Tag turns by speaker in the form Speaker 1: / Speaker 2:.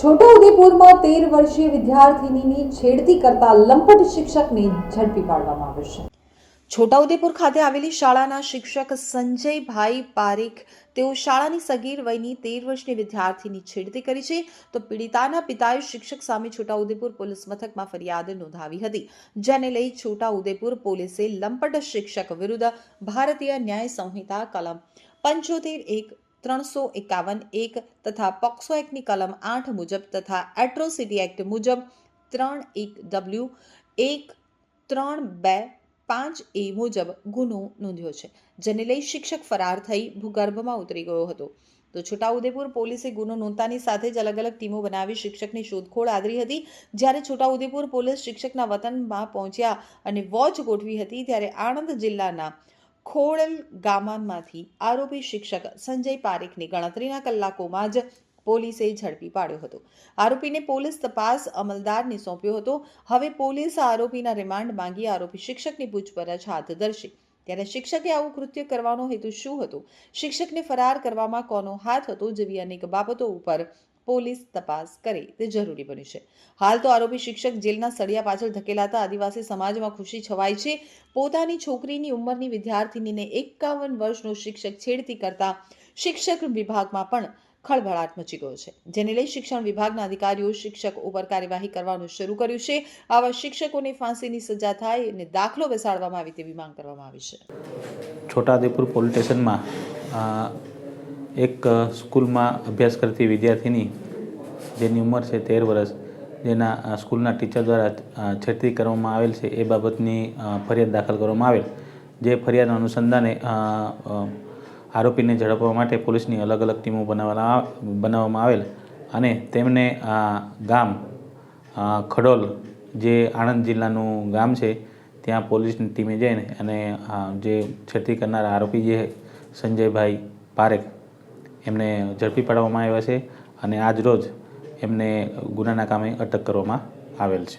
Speaker 1: છોટાઉદેપુરમાં તેર વર્ષીય વિદ્યાર્થિનીની છેડતી કરતા લંપટ શિક્ષકને ઝડપી પાડવામાં આવ્યો છે. છોટાઉદેપુર ખાતે આવેલી શાળાના શિક્ષક સંજયભાઈ પારેખ તેઓ શાળાની સગીર વયની તેર વર્ષની વિદ્યાર્થીની છેડતી કરી છે તો પીડિતાના પિતાએ શિક્ષક સામે છોટાઉદેપુર પોલીસ મથકમાં ફરિયાદ નોંધાવી હતી, જેને લઈ છોટાઉદેપુર પોલીસે લંપટ શિક્ષક વિરુદ્ધ ભારતીય ન્યાય સંહિતા કલમ પંચોતેર એક ત્રણસો એકાવન એક તથા પોક્સો એક્ટની કલમ આઠ મુજબ તથા એટ્રોસિટી એક્ટ મુજબ ત્રણ એક ડબલ્યુ એક ત્રણ બે પાંચ એ મુજબ ગુનો નોંધ્યો છે, જેને લઈ શિક્ષક ફરાર થઈ ભૂગર્ભમાં ઉતરી ગયો હતો. તો છોટાઉદેપુર પોલીસે ગુનો નોંધતાની સાથે જ અલગ અલગ ટીમો બનાવી શિક્ષકની શોધખોળ આદરી હતી. જ્યારે છોટાઉદેપુર પોલીસ શિક્ષકના વતનમાં પહોંચ્યા અને વોચ ગોઠવી હતી, ત્યારે આણંદ જિલ્લાના ખોડલ ગામમાંથી આરોપી શિક્ષક સંજય પારેખની ગણતરીના કલાકોમાં જ પોલીસે ઝડપી પાડ્યો હતો. આરોપીને પોલીસ તપાસ અમલદારને સોંપ્યો હતો. હવે પોલીસ આરોપીના રિમાન્ડ માંગી આરોપી શિક્ષકની પૂછપરછ હાથ ધરશે. ત્યારે શિક્ષકે આવું કૃત્ય કરવાનો હેતુ શું હતો? શિક્ષકને ફરાર કરવામાં કોનો હાથ હતો જેવી અનેક બાબતો ઉપર પોલીસ તપાસ કરે. તે જરૂરી બન્યું છે. હાલ તો આરોપી શિક્ષક જેલના સળિયા પાછળ ધકેલાતા આદિવાસી સમાજમાં ખુશી છવાય છે. પોતાની છોકરીની ઉંમરની વિદ્યાર્થીનીને એકાવન વર્ષનો શિક્ષક છેડતી કરતા શિક્ષક વિભાગમાં પણ ખળભળાટ મચી ગયો છે. જેને લઈ શિક્ષણ વિભાગના અધિકારીઓ શિક્ષક ઉપર કાર્યવાહી કરવાનું શરૂ કર્યું છે. આવા શિક્ષકોને ફાંસીની સજા થાય અને દાખલો બેસાડવામાં આવે તેવી માંગ કરવામાં આવી છે.
Speaker 2: છોટાદેપુર પોલીસ સ્ટેશનમાં એક સ્કૂલમાં અભ્યાસ કરતી વિદ્યાર્થીની જેની ઉંમર છે તેર વર્ષ, જેના સ્કૂલના ટીચર દ્વારા છેડતી કરવામાં આવેલ છે એ બાબતની ફરિયાદ દાખલ કરવામાં આવેલ. જે ફરિયાદના અનુસંધાને આરોપીને ઝડપવા માટે પોલીસની અલગ અલગ ટીમો બનાવવામાં બનાવવામાં આવેલ અને તેમને ગામ ખડોલ જે આણંદ જિલ્લાનું ગામ છે, ત્યાં પોલીસની ટીમે જઈને અને જે છેડતી કરનારા આરોપી જે સંજયભાઈ પારેખ એમને ઝડપી પાડવામાં આવ્યા છે અને આજ રોજ એમને ગુનાના કામે અટક કરવામાં આવેલ છે.